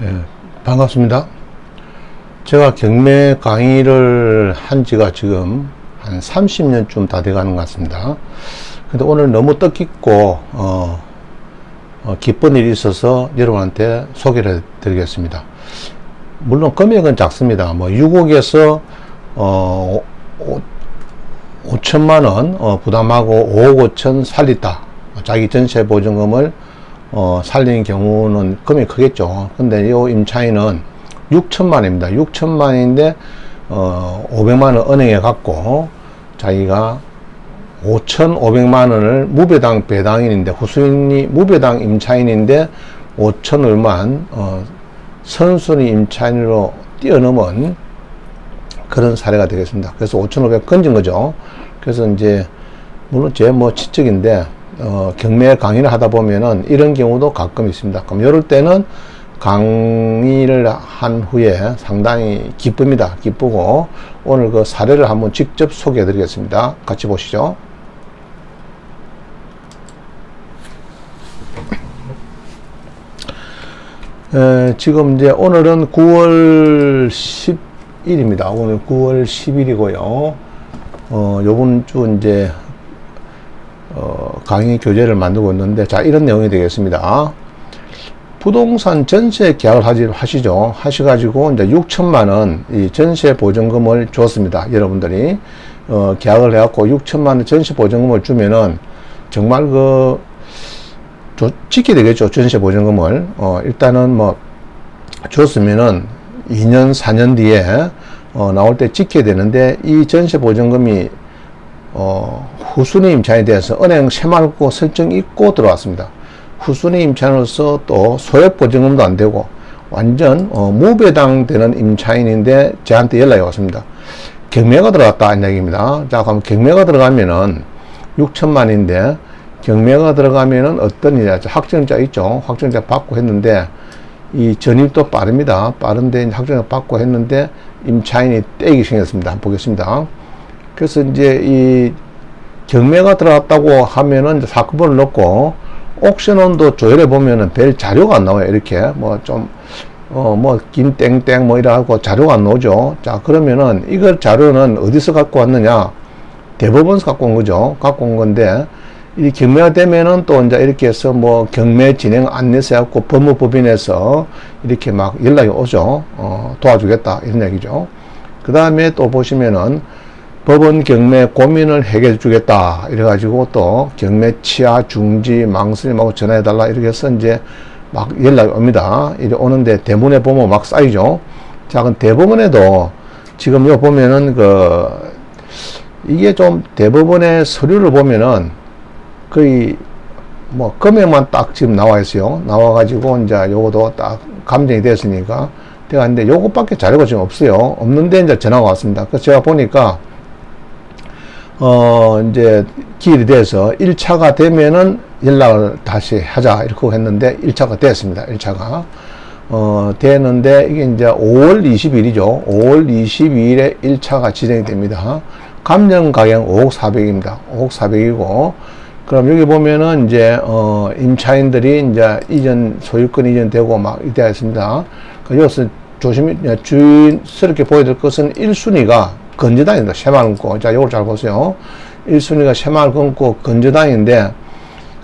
예, 반갑습니다. 제가 경매 강의를 한 지가 지금 한 30년쯤 다 돼가는 것 같습니다. 근데 오늘 너무 뜻깊고, 어, 어, 기쁜 일이 있어서 여러분한테 소개를 해드리겠습니다. 물론 금액은 작습니다. 뭐 6억에서 어, 5, 천만 원 어, 부담하고 5억 5천 살렸다. 자기 전세 보증금을 어, 살린 경우는 금액이 크겠죠. 근데 이 임차인은 6천만 원입니다. 6천만 원인데 어, 500만 원 은행에 갖고 자기가 5,500만 원을 무배당 배당인인데 후수인이 무배당 임차인인데 5천 얼만 어, 선순위 임차인으로 뛰어넘은 그런 사례가 되겠습니다. 그래서 5,500 건진 거죠. 그래서 이제 물론 제 뭐 지적인데 어, 경매 강의를 하다 보면은 이런 경우도 가끔 있습니다. 그럼 이럴 때는 강의를 한 후에 상당히 기쁩니다. 기쁘고 오늘 그 사례를 한번 직접 소개해 드리겠습니다. 같이 보시죠. 에, 지금 이제 오늘은 9월 10일입니다. 오늘 9월 10일이고요. 어, 요번 주 이제 어, 강의 교재를 만들고 있는데 자 이런 내용이 되겠습니다. 부동산 전세 계약을 하지, 하시죠. 하셔가지고 이제 6천만 원 이 전세 보증금을 줬습니다. 여러분들이 어, 계약을 해갖고 6천만 원 전세 보증금을 주면은 정말 그 조, 지켜야 되겠죠. 전세 보증금을 어, 일단은 뭐 줬으면은 2년 4년 뒤에 어, 나올 때 지켜야 되는데 이 전세 보증금이 어, 후순위 임차인에 대해서 은행 새말고 설정 있고 들어왔습니다. 후순위 임차인으로서 또 소액 보증금도 안 되고 완전 어, 무배당 되는 임차인인데 저한테 연락이 왔습니다. 경매가 들어갔다 이 얘기입니다. 자 그럼 경매가 들어가면은 6천만인데 경매가 들어가면은 어떤 일이냐 확정자 있죠. 확정자 받고 했는데 이 전입도 빠릅니다. 빠른데 확정자 받고 했는데 임차인이 떼기 생겼습니다. 한번 보겠습니다. 그래서 이제 이 경매가 들어갔다고 하면은 사건번을 넣고 옥션원도 조회해 보면은 별 자료가 안 나와요. 이렇게 뭐 좀 어 뭐 김땡땡 뭐 이라고 자료가 안 나오죠. 자 그러면은 이걸 자료는 어디서 갖고 왔느냐? 대법원에서 갖고 온 거죠. 갖고 온 건데 이 경매가 되면은 또 이제 이렇게 해서 뭐 경매 진행 안내서 해갖고 법무법인에서 이렇게 막 연락이 오죠. 어 도와주겠다 이런 얘기죠. 그 다음에 또 보시면은 법원 경매 고민을 해결해 주겠다. 이래가지고 또 경매 치아 중지 망설임하고 전화해달라. 이렇게 해서 이제 막 연락이 옵니다. 이래 오는데 대문에 보면 막 쌓이죠. 자, 그럼 대법원에도 지금 요 보면은 그 이게 좀 대법원의 서류를 보면은 거의 뭐 금액만 딱 지금 나와 있어요. 나와가지고 이제 요것도 딱 감정이 됐으니까 내가 근데 요것밖에 자료가 지금 없어요. 없는데 이제 전화가 왔습니다. 그래서 제가 보니까 어, 이제 기일이 돼서 1차가 되면은 연락을 다시 하자 이렇게 했는데 1차가 됐습니다. 1차가. 어, 되는데 이게 이제 5월 20일이죠. 5월 22일에 1차가 진행이 됩니다. 감정 가격 5억 4백입니다. 5억 4백이고 그럼 여기 보면은 이제 어, 임차인들이 이제 이전 소유권 이전되고 막 이때 했습니다. 그 여기서 조심히 주인스럽게 보여야 될 것은 1순위가 건저당입니다. 새마을금고. 자, 요걸 잘 보세요. 1순위가 새마을금고 건저당인데,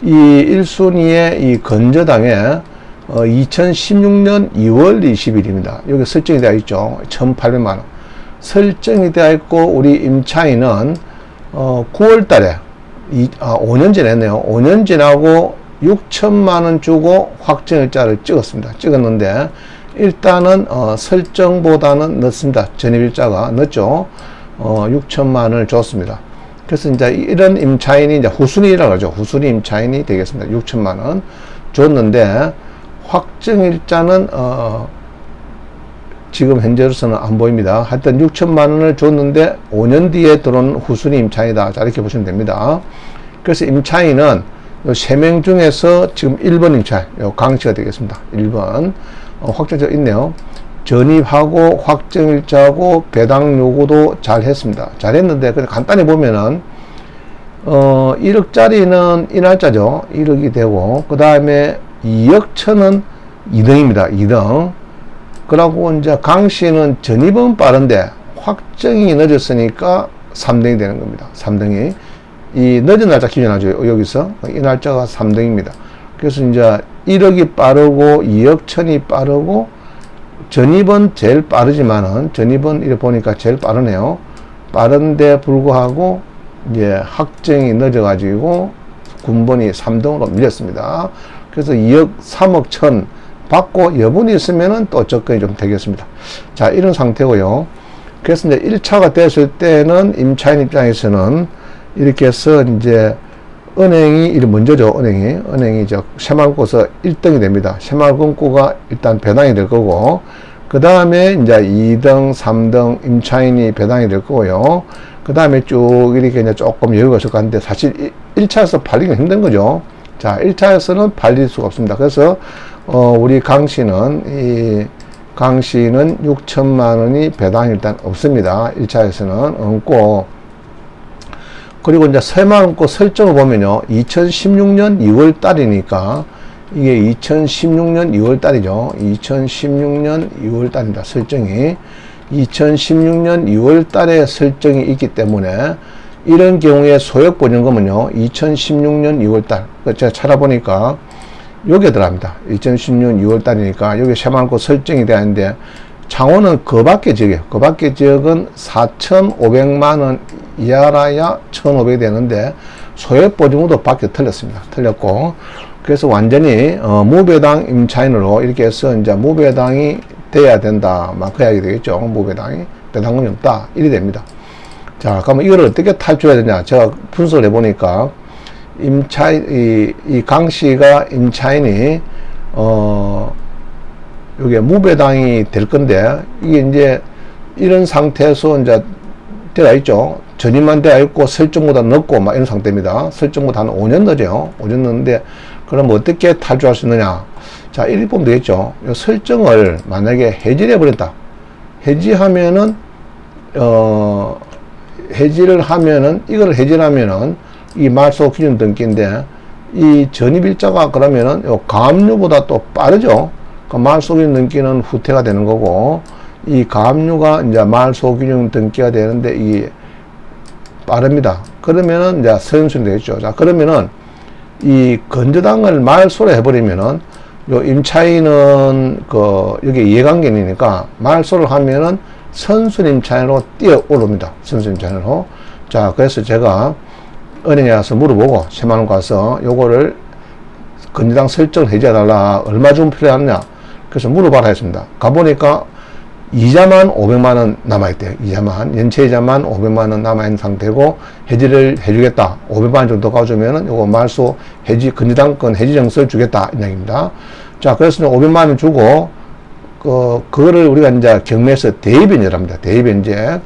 이 1순위의 이 건저당에 어, 2016년 2월 20일입니다. 여기 설정이 되어 있죠. 1,800만원. 설정이 되어 있고, 우리 임차인은 어, 9월 달에, 이, 아, 5년 전에 했네요. 5년 지나고 6천만원 주고 확정일자를 찍었습니다. 찍었는데, 일단은 어, 설정보다는 늦습니다. 전입일자가 늦죠. 어, 6천만 원을 줬습니다. 그래서 이제 이런 임차인이 이제 후순위라고 하죠. 후순위 임차인이 되겠습니다. 6천만 원 줬는데 확정일자는 어, 지금 현재로서는 안 보입니다. 하여튼 6천만 원을 줬는데 5년 뒤에 들어온 후순위 임차인이다. 자 이렇게 보시면 됩니다. 그래서 임차인은 세명 중에서 지금 1번 임차인, 요 강씨가 되겠습니다. 1번. 어, 확정자 있네요. 전입하고 확정일자하고 배당 요구도 잘 했습니다. 잘 했는데, 그냥 간단히 보면은, 어, 1억짜리는 이날짜죠. 1억이 되고, 그 다음에 2억 천은 2등입니다. 2등. 그러고 이제 강 씨는 전입은 빠른데 확정이 늦었으니까 3등이 되는 겁니다. 3등이. 이 늦은 날짜 기준하죠. 여기서. 이 날짜가 3등입니다. 그래서 이제 1억이 빠르고 2억 천이 빠르고 전입은 제일 빠르지만은 전입은 이렇게 보니까 제일 빠르네요. 빠른데 불구하고 이제 확정이 늦어가지고 군번이 3등으로 밀렸습니다. 그래서 2억 3억 천 받고 여분이 있으면은 또 접근이 좀 되겠습니다. 자, 이런 상태고요. 그래서 이제 1차가 됐을 때는 임차인 입장에서는 이렇게 해서 이제 은행이 이리 먼저죠 은행이. 은행이 저 새마을고서 1등이 됩니다. 새마을금고가 일단 배당이 될 거고 그 다음에 이제 2등 3등 임차인이 배당이 될 거고요. 그 다음에 쭉 이렇게 이제 조금 여유가 있을 것 같은데 사실 1차에서 팔리기 힘든 거죠. 자 1차에서는 팔릴 수가 없습니다. 그래서 어 우리 강 씨는 이 강 씨는 6천만 원이 배당이 일단 없습니다. 1차에서는 없고 그리고 이제 새마을고 설정을 보면요. 2016년 2월 달이니까 이게 2016년 2월 달이죠. 2016년 2월 달입니다. 설정이. 2016년 2월 달에 설정이 있기 때문에 이런 경우에 소액 보증금은요. 2016년 2월 달. 제가 찾아보니까 여기에 들어갑니다. 2016년 2월 달이니까 여기 새마을고 설정이 되는데 창원은 그 밖에 지역이에요. 그 밖에 지역은 4,500만 원 이하라야 1,500이 되는데 소액 보증금도 밖에 틀렸습니다. 틀렸고 그래서 완전히 어, 무배당 임차인으로 이렇게 해서 이제 무배당이 돼야 된다. 막그 이야기 되겠죠. 무배당이 배당금이 없다. 이리 됩니다. 자, 그러면 이걸 어떻게 탈출해야 되냐? 제가 분석을 해보니까 임차인 이, 이 강 씨가 임차인이 어 이게 무배당이 될 건데 이게 이제 이런 상태에서 이제 되어 있죠. 전입만 되어 있고 설정보다 늦고 막 이런 상태입니다. 설정보다 한 5년 늦어요. 5년 늦는데 그럼 어떻게 탈주할 수 있느냐? 자, 이렇게 보면 되겠죠. 이 설정을 만약에 해지를 해버렸다. 해지하면은 어 해지를 하면은 이걸 해지하면은 이 말소 기준 등기인데 이 전입 일자가 그러면은 요 가압류보다 또 빠르죠. 그 말소 기준 등기는 후퇴가 되는 거고 이 가압류가 이제 말소기준 등기가 되는데 이 빠릅니다. 그러면은 이제 선순이 되겠죠. 자 그러면은 이 건조당을 말소로 해버리면은 요 임차인은 그 여기 이해관계니까 말소를 하면은 선순 임차인으로 뛰어 오릅니다. 선순 임차인으로. 자 그래서 제가 은행에 가서 물어보고 10만원 가서 요거를 건조당 설정 해줘달라 얼마 좀 필요하느냐 그래서 물어봐라 했습니다. 가보니까 이자만 500만 원 남아있대요. 이자만 연체 이자만 500만 원 남아있는 상태고 해지를 해주겠다. 500만 원 정도 가주면은 요거 말소 해지 건조당권 해지 정서를 주겠다 이 얘기입니다. 자 그래서 500만 원 주고 그 그거를 우리가 이제 경매에서 대입변제랍니다. 대입변제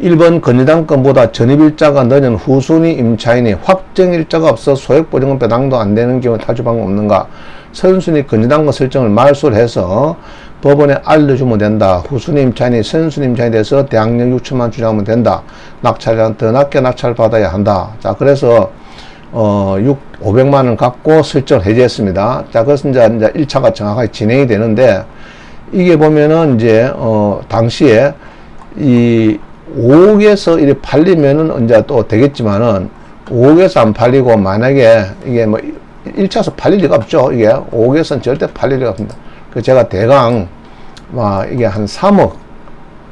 1번 건조당권보다 전입일자가 늦은 후순위 임차인이 확정일자가 없어 소액보증금 배당도 안 되는 경우 탈주 방법 없는가? 선순위 건조당권 설정을 말소를 해서 법원에 알려주면 된다. 후순위 임차인이 선순위 임차인에 대해서 대항력 6천만 주장하면 된다. 낙찰이랑 더 낮게 낙찰 받아야 한다. 자, 그래서 어, 6, 500만 원 갖고 설정을 해제했습니다. 자, 그래서 이제, 이제 1차가 정확하게 진행이 되는데, 이게 보면은 이제, 어, 당시에 이 5억에서 이렇게 팔리면은 이제 또 되겠지만은 5억에서 안 팔리고 만약에 이게 뭐 1차에서 팔릴 리가 없죠. 이게 5억에서는 절대 팔릴 리가 없습니다. 그 제가 대강 막 이게 한 3억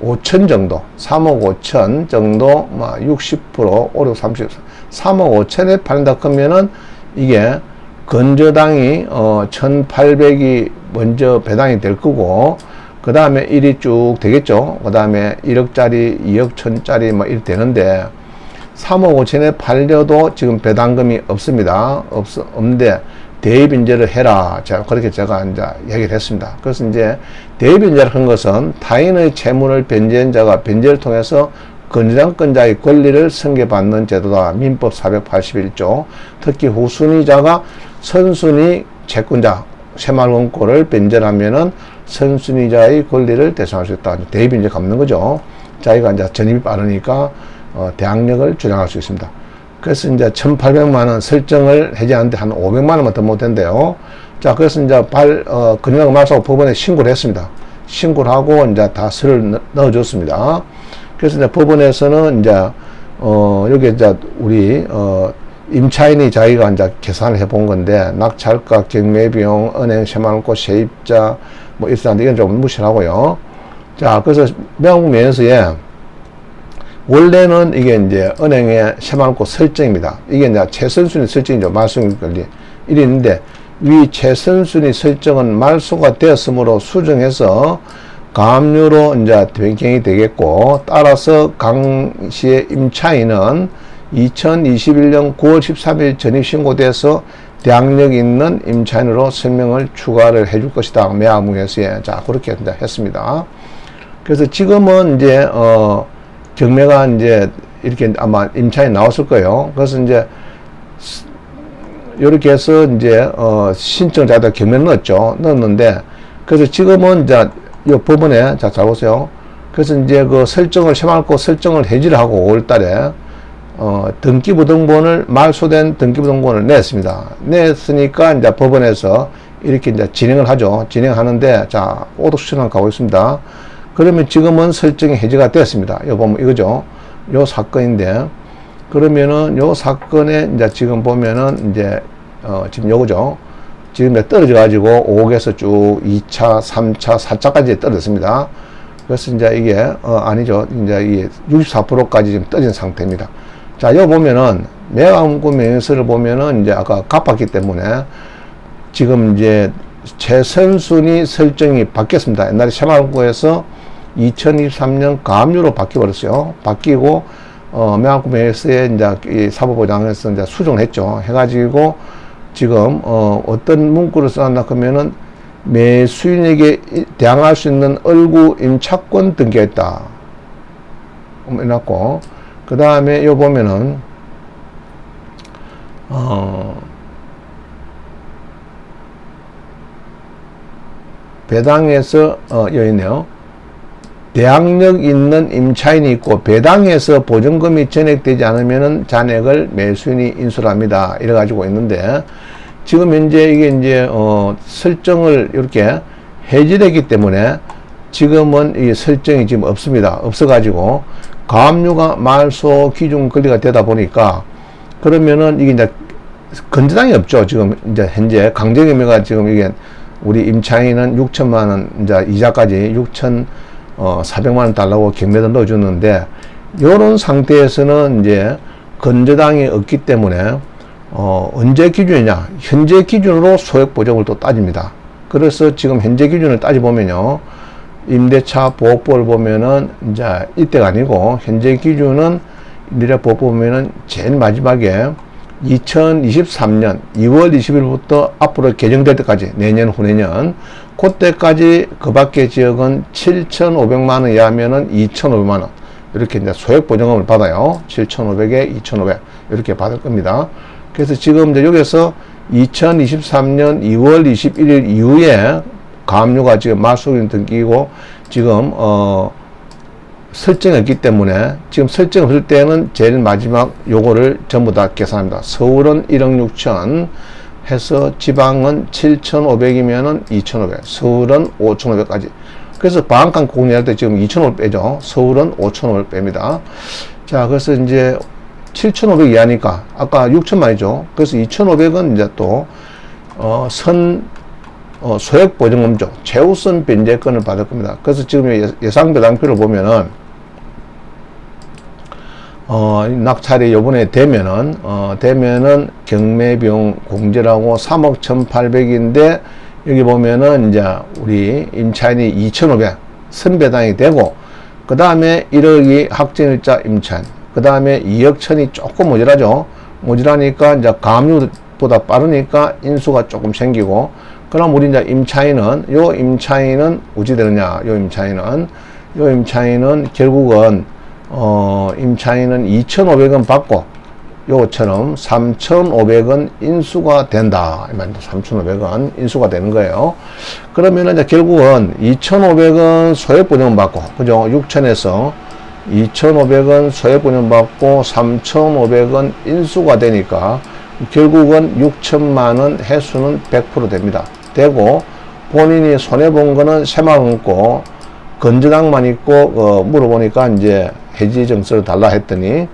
5천 정도, 3억 5천 정도, 막 60% 5, 30, 3억 5천에 팔린다 그러면은 이게 건조당이 어 1,800이 먼저 배당이 될 거고 그 다음에 1이 쭉 되겠죠. 그 다음에 1억짜리, 2억 천짜리 뭐 이렇게 되는데 3억 5천에 팔려도 지금 배당금이 없습니다. 없, 없는데 대입인제를 해라. 제가 그렇게 제가 이제 얘기를 했습니다. 그래서 이제 대입인제를 한 것은 타인의 채무를 변제한 자가 변제를 통해서 건조장권자의 권리를 승계받는 제도다. 민법 481조. 특히 후순위자가 선순위 채권자, 새마을원고를 변제하면은 선순위자의 권리를 대상할 수 있다. 대입인제 갚는 거죠. 자기가 이제 전입이 빠르니까 어, 대항력을 주장할 수 있습니다. 그래서 이제 1,800만 원 설정을 해제하는데 한 500만 원만 더 못된대요. 자, 그래서 이제 발, 어, 말소하고 법원에 신고를 했습니다. 신고를 하고 이제 다 서를 넣- 넣어줬습니다. 그래서 이제 법원에서는 이제, 어, 여기 이제 우리, 어, 임차인이 자기가 이제 계산을 해본 건데, 낙찰가, 경매비용, 은행 세만원고, 세입자, 뭐, 사람들 이건 좀 무시하고요. 자, 그래서 명목면에서에 원래는 이게 이제 은행의 세만원고 설정입니다. 이게 이제 최선순위 설정이죠. 말소인 권리. 이리 있는데, 위 최선순위 설정은 말소가 되었으므로 수정해서 가압류로 이제 변경이 되겠고, 따라서 강시의 임차인은 2021년 9월 13일 전입 신고돼서 대항력 있는 임차인으로 설명을 추가를 해줄 것이다. 매화무에서에 자 그렇게 했습니다. 그래서 지금은 이제 어 경매가 이제 이렇게 아마 임차인 나왔을 거예요. 그래서 이제 이렇게 해서 이제 어 신청자에다 경매를 넣었죠. 넣었는데 그래서 지금은 이제 이 법원에 자, 잘 보세요. 그래서 이제 그 설정을 새말고 설정을 해지를 하고 5월 달에 어, 등기부등본을 말소된 등기부등본을 냈습니다. 냈으니까 이제 법원에서 이렇게 이제 진행을 하죠. 진행하는데 자 오독수천 가고 있습니다. 그러면 지금은 설정이 해지가 됐습니다. 요 보면 이거죠. 요 사건인데 그러면은 요 사건에 이제 지금 보면은 이제 어, 지금 요거죠. 지금 떨어져 가지고 5억에서 쭉 2차, 3차, 4차까지 떨어졌습니다. 그래서 이제 이게 어, 아니죠. 이제 이게 64%까지 지금 떨어진 상태입니다. 자, 여기 보면은 매각문구 명의서를 보면은 이제 아까 갚았기 때문에 지금 이제 최선순위 설정이 바뀌었습니다. 옛날에 새마을구에서 2023년 가압류로 바뀌어버렸어요. 바뀌고 어, 매각구 명의서에 이제 이 사법보장에서 이제 수정을 했죠. 해가지고 지금 어, 어떤 문구를 써놨나 그러면은 매수인에게 이- 대항할 수 있는 얼구 임차권 등기했다. 해놨고 그 다음에 요 보면은 어 배당에서 어 여기 있네요. 대항력 있는 임차인이 있고 배당에서 보증금이 전액되지 않으면은 잔액을 매수인이 인수를 합니다. 이래 가지고 있는데 지금 현재 이게 이제 어 설정을 이렇게 해지되기 때문에 지금은 이 설정이 지금 없습니다. 없어 가지고 가압류가 말소 기준 권리가 되다 보니까 그러면은 이게 이제 건전당이 없죠. 지금 이제 현재 강제경매가 지금 이게 우리 임차인은 6천만 원 이제 이자까지 6천 어 400만 원 달라고 경매도 넣어주는데 이런 상태에서는 이제 건저당이 없기 때문에 어 언제 기준이냐 현재 기준으로 소액 보정을 또 따집니다. 그래서 지금 현재 기준을 따져 보면요. 임대차 보호법을 보면은 이제 이때가 아니고 현재 기준은 임대차 보호법 보면은 제일 마지막에 2023년 2월 20일부터 앞으로 개정될 때까지 내년 후내년 그때까지 그 밖의 지역은 7,500만 원 이하면은 2,500만 원 이렇게 이제 소액 보증금을 받아요. 7,500에 2,500 이렇게 받을 겁니다. 그래서 지금 이제 여기서 2023년 2월 21일 이후에 가압류가 지금 말소인 등기고 지금 어 설정했기 때문에 지금 설정 없을 때는 제일 마지막 요거를 전부 다 계산합니다. 서울은 1억 6천 해서 지방은 7,500이면은 2,500, 서울은 5,500까지. 그래서 방한칸 공략할 때 지금 2,500 빼죠. 서울은 5,500 뺍니다. 자, 그래서 이제 7,500 이하니까 아까 6천만이죠. 그래서 2,500은 이제 또 어, 선 어, 소액 보증금죠. 최우선 변제권을 받을 겁니다. 그래서 지금 예- 예상 배당표를 보면은 어, 낙찰이 요번에 되면은, 어, 되면은 경매비용 공제라고 3억 1,800인데, 여기 보면은 이제 우리 임차인이 2,500 선배당이 되고, 그 다음에 1억이 확정일자 임차인, 그 다음에 2억 천이 조금 모자라죠. 모자라니까 이제 가압류보다 빠르니까 인수가 조금 생기고, 그럼 우리 이제 임차인은, 요 임차인은 어찌 되느냐, 요 임차인은, 요 임차인은 결국은 어, 임차인은 2,500원 받고 요것처럼 3,500원 인수가 된다. 이 말입니다. 3,500원 인수가 되는 거예요. 그러면은 이제 결국은 2,500원 소액 보증 받고, 그죠? 6,000에서 2,500원 소액 보증 받고 3,500원 인수가 되니까 결국은 6천만 원 해수는 100% 됩니다. 되고 본인이 손해 본 거는 새만 없고 건전항만 있고 어, 물어보니까 이제 해지 정서를 달라 했더니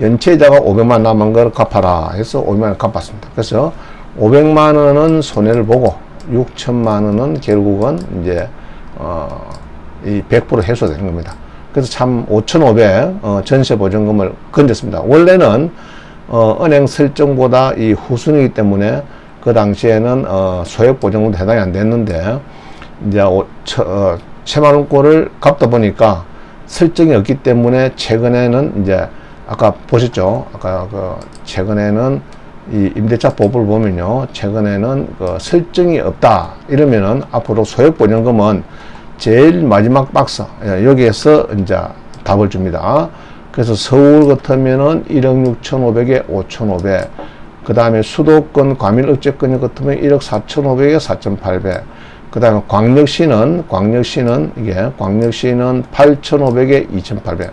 연체자가 500만 남은 걸 갚아라 해서 500만 원 갚았습니다. 그래서 500만 원은 손해를 보고 6천만 원은 결국은 이제 어, 이 100% 해소되는 겁니다. 그래서 참 5,500 어, 전세 보증금을 건졌습니다. 원래는 어, 은행 설정보다 이 후순이기 때문에 그 당시에는 어, 소액 보증금도 해당이 안 됐는데 이제 오, 처, 어, 천만 원꼴을 갚다 보니까 설정이 없기 때문에 최근에는 이제 아까 보셨죠? 아까 그 최근에는 이 임대차 법을 보면요. 최근에는 그 설정이 없다. 이러면은 앞으로 소액 보증금은 제일 마지막 박스 예, 여기에서 이제 답을 줍니다. 그래서 서울 같으면은 1억 6,500에 5,500. 그 다음에 수도권 과밀 억제권 같으면 1억 4,500에 4,800. 그 다음에 광역시는, 광역시는, 이게, 광역시는 8,500에 2,800.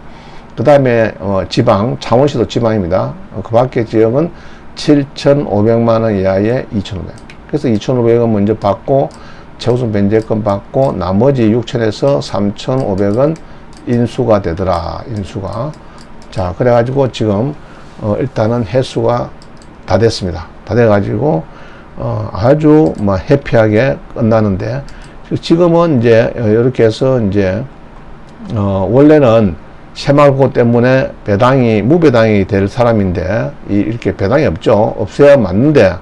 그 다음에, 어, 지방, 창원시도 지방입니다. 어, 그 밖에 지역은 7,500만원 이하의 2,500. 그래서 2,500원 먼저 받고, 최우선 변제권 받고, 나머지 6,000에서 3,500원 인수가 되더라, 인수가. 자, 그래가지고 지금, 어, 일단은 해수가 다 됐습니다. 다 돼가지고, 어, 아주 뭐 해피하게 끝나는데 지금은 이제 이렇게 해서 이제 어, 원래는 새마을고 때문에 배당이 무배당이 될 사람인데 이, 이렇게 배당이 없죠. 없어야 맞는데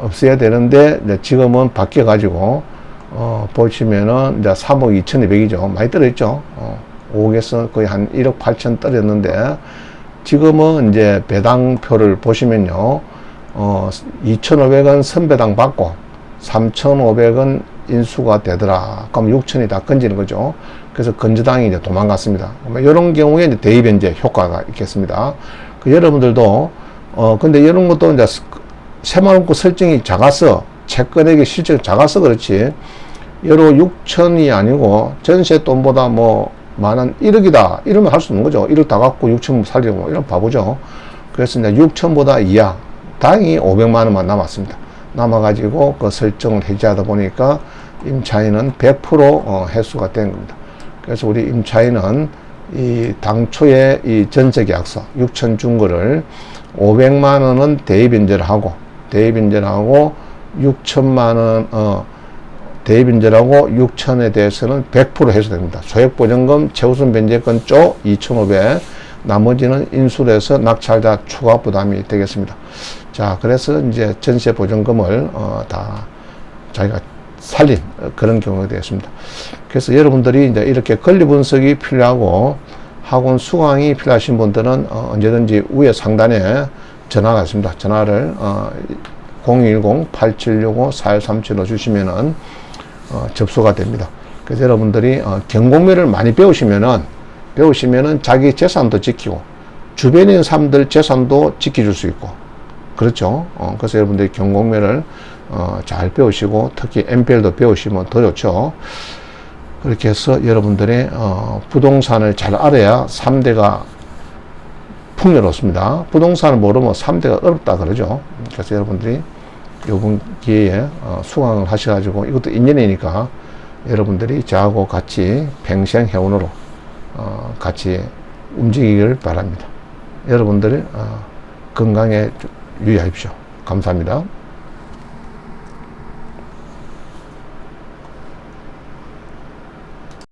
없어야 되는데 지금은 바뀌어 가지고 어, 보시면은 이제 3억 2,200이죠. 많이 떨어졌죠. 어, 5억에서 거의 한 1억 8천 떨어졌는데 지금은 이제 배당표를 보시면요. 어, 2,500원 선배당 받고 3,500원 인수가 되더라. 그럼 6천이 다 건지는 거죠. 그래서 건조당이 이제 도망갔습니다. 이런 경우에 이제 대입 변제 효과가 있겠습니다. 그 여러분들도 어 근데 이런 것도 이제 새마을고 설정이 작아서 채권액이 실제 작아서 그렇지 여러 6천이 아니고 전세 돈보다 뭐 많은 1억이다 이러면 할 수 있는 거죠. 1억 다 갖고 6천 살려고 이런 바보죠. 그래서 이제 6천보다 이하 당이 500만 원만 남았습니다. 남아가지고 그 설정을 해지하다 보니까 임차인은 100% 어, 해수가 된 겁니다. 그래서 우리 임차인은 이 당초에 이 전세 계약서 6천 준 거를 500만 원은 대입인제를 하고 대입인제를 하고 6천만 원 어, 대입인제라고 6천에 대해서는 100% 해소됩니다. 소액 보증금 최우선 변제권 쪽 2,500, 나머지는 인수해서 낙찰자 추가 부담이 되겠습니다. 자, 그래서 이제 전세 보증금을 어, 다 자기가 살린 그런 경우가 되겠습니다. 그래서 여러분들이 이제 이렇게 권리 분석이 필요하고 학원 수강이 필요하신 분들은 어, 언제든지 위에 상단에 전화가 있습니다. 전화를 어, 010-8765-4137로 주시면은 어, 접수가 됩니다. 그래서 여러분들이 어, 경공매를 많이 배우시면은 배우시면은 자기 재산도 지키고 있는 사람들 재산도 지켜줄 수 있고 그렇죠. 어, 그래서 여러분들이 경공매를 어, 잘 배우시고 특히 MPL도 배우시면 더 좋죠. 그렇게 해서 여러분들이 어, 부동산을 잘 알아야 3대가 풍요롭습니다. 부동산을 모르면 3대가 어렵다 그러죠. 그래서 여러분들이 요번 기회에 어, 수강을 하셔가지고 이것도 인연이니까 여러분들이 저하고 같이 팽생해운으로 어, 같이 움직이기를 바랍니다. 여러분들 어, 건강에 유의하십시오. 감사합니다.